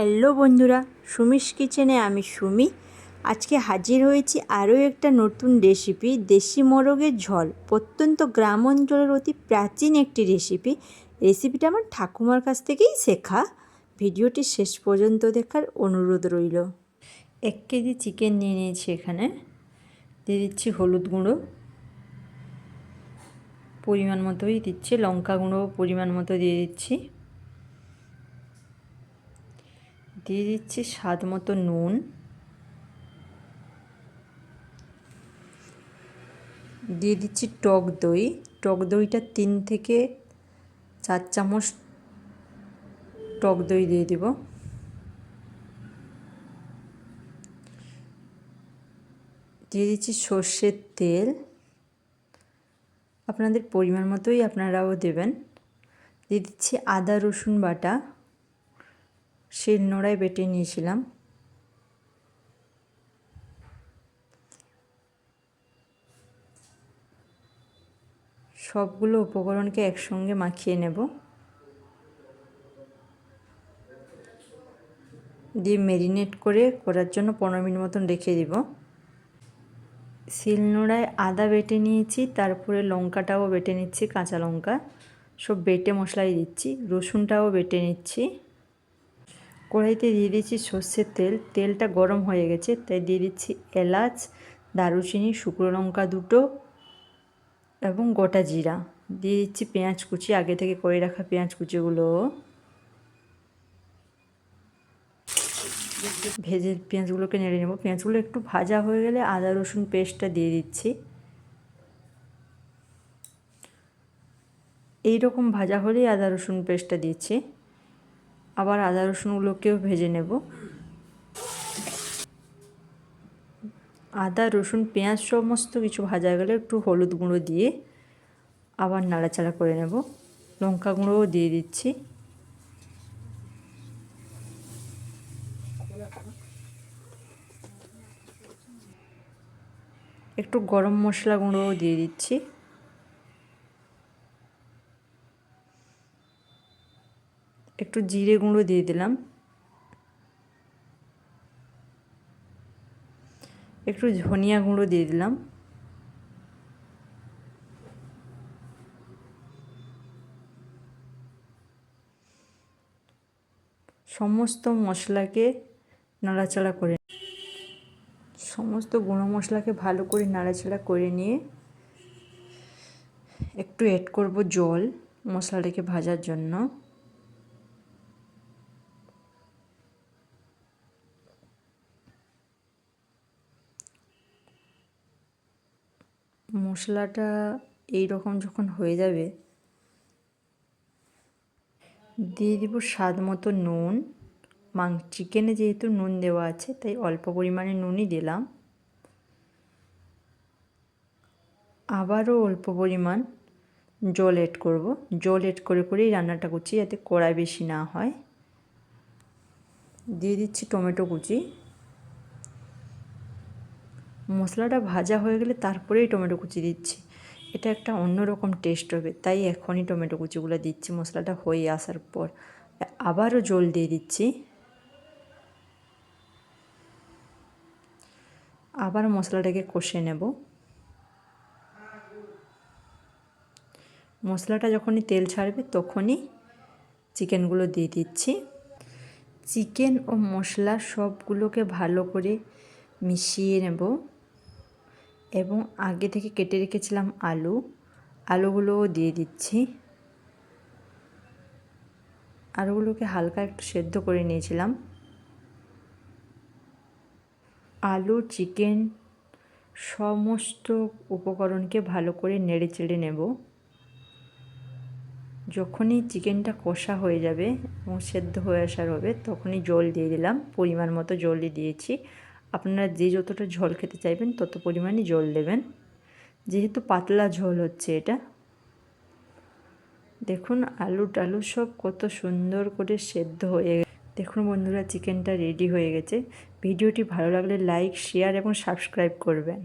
Hello বন্ধুরা সুমিস কিচেনে আমি সুমি। আজকে হাজির হয়েছি আরও একটা নতুন রেসিপি, দেশি মোরগের ঝোল। প্রত্যন্ত গ্রাম অঞ্চলের অতি প্রাচীন একটি রেসিপি। রেসিপিটা আমার ঠাকুমার কাছ থেকেই শেখা। ভিডিওটি শেষ পর্যন্ত দেখার অনুরোধ রইল। এক কেজি চিকেন নিয়ে নিয়েছি এখানে। দিয়ে দিচ্ছি হলুদ গুঁড়ো। পরিমাণ মতোই দিচ্ছি। লঙ্কা গুঁড়ো পরিমাণ মতো দিয়ে দিচ্ছি। দিয়ে দিচ্ছি স্বাদ মতো নুন। দিয়ে দিচ্ছি টক দই। টক দইটা তিন থেকে চার চামচ টক দই দিয়ে দেব। দিয়ে দিচ্ছি সর্ষের তেল। আপনাদের পরিমাণ মতোই আপনারাও দেবেন। দিয়ে দিচ্ছি আদা রসুন বাটা। শিল নোড়ায় বেটে নিয়েছিলাম। সবগুলো উপকরণকে একসঙ্গে মাখিয়ে নেব। দিয়ে মেরিনেট করে করার জন্য পনেরো মিনিট মতন রেখে দিব। শিলনোড়ায় আদা বেটে নিয়েছি, তারপরে লঙ্কাটাও বেটে নিচ্ছি, কাঁচা লঙ্কা। সব বেটে মশলাই দিচ্ছি, রসুনটাও বেটে নিচ্ছি। কড়াইতে দিয়ে দিচ্ছি সর্ষের তেল। তেলটা গরম হয়ে গেছে, তাই দিয়ে দিচ্ছি এলাচ, দারুচিনি, শুকনো লঙ্কা দুটো এবং গোটা জিরা। দিয়ে দিচ্ছি পেঁয়াজ কুচি, আগে থেকে করে রাখা পেঁয়াজ কুচিগুলো। ভেজে পেঁয়াজগুলোকে নেড়ে নেব। পেঁয়াজগুলো একটু ভাজা হয়ে গেলে আদা, রসুন পেস্টটা দিয়ে দিচ্ছি। এই রকম ভাজা হলেই আদা, রসুন পেস্টটা দিচ্ছি। আবার আদা রসুনগুলোকেও ভেজে নেব। আদা, রসুন, পেঁয়াজ সমস্ত কিছু ভাজা গেলে একটু হলুদ গুঁড়ো দিয়ে আবার নাড়াচাড়া করে নেব। লঙ্কা গুঁড়োও দিয়ে দিচ্ছি। একটু গরম মশলা গুঁড়োও দিয়ে দিচ্ছি। একটু জিরে গুঁড়ো দিয়ে দিলাম। একটু ধনিয়া গুঁড়ো দিয়ে দিলাম। সমস্ত মশলাকে নাড়াচাড়া করে সমস্ত গুঁড়ো মশলাকে ভালো করে নাড়াচাড়া করে নিয়ে একটু অ্যাড করব জল মশলাটাকে ভাজার জন্য। মশলাটা এই রকম যখন হয়ে যাবে, দিয়ে দিব স্বাদ মতো নুন। মাং, চিকেনে যেহেতু নুন দেওয়া আছে, তাই অল্প পরিমাণে নুনই দিলাম। আবারও অল্প পরিমাণ জল এড করব। জল এড করে করেই রান্নাটা করছি, যাতে কড়াই বেশি না হয়। দিয়ে দিচ্ছি টমেটো কুচি। মশলাটা ভাজা হয়ে গেলে তারপরেই টমেটো কুচি দিচ্ছি। এটা একটা অন্যরকম টেস্ট হবে, তাই এখনই টমেটো কুচিগুলো দিচ্ছি, মশলাটা হয়ে আসার পর। আবারও জল দিয়ে দিচ্ছি। আবার মশলাটাকে কষে নেব। মশলাটা যখনই তেল ছাড়বে তখনই চিকেনগুলো দিয়ে দিচ্ছি। চিকেন ও মশলা সবগুলোকে ভালো করে মিশিয়ে নেব। এবং আগে থেকে কেটে রেখেছিলাম আলু। আলুগুলোও দিয়ে দিচ্ছি। আলুগুলোকে হালকা একটু সেদ্ধ করে নিয়েছিলাম। আলু, চিকেন সমস্ত উপকরণকে ভালো করে নেড়ে চেড়ে নেব। যখনই চিকেনটা কষা হয়ে যাবে এবং সেদ্ধ হয়ে আসার হবে, তখনই জল দিয়ে দিলাম। পরিমাণ মতো জলই দিয়েছি। আপনারা যে যতটা ঝোল খেতে চাইবেন, তত পরিমাণে জল দেবেন। যেহেতু পাতলা ঝোল হচ্ছে এটা। দেখুন আলু টালু সব কত সুন্দর করে সেদ্ধ হয়ে দেখুন বন্ধুরা, চিকেনটা রেডি হয়ে গেছে। ভিডিওটি ভালো লাগলে লাইক, শেয়ার এবং সাবস্ক্রাইব করবেন।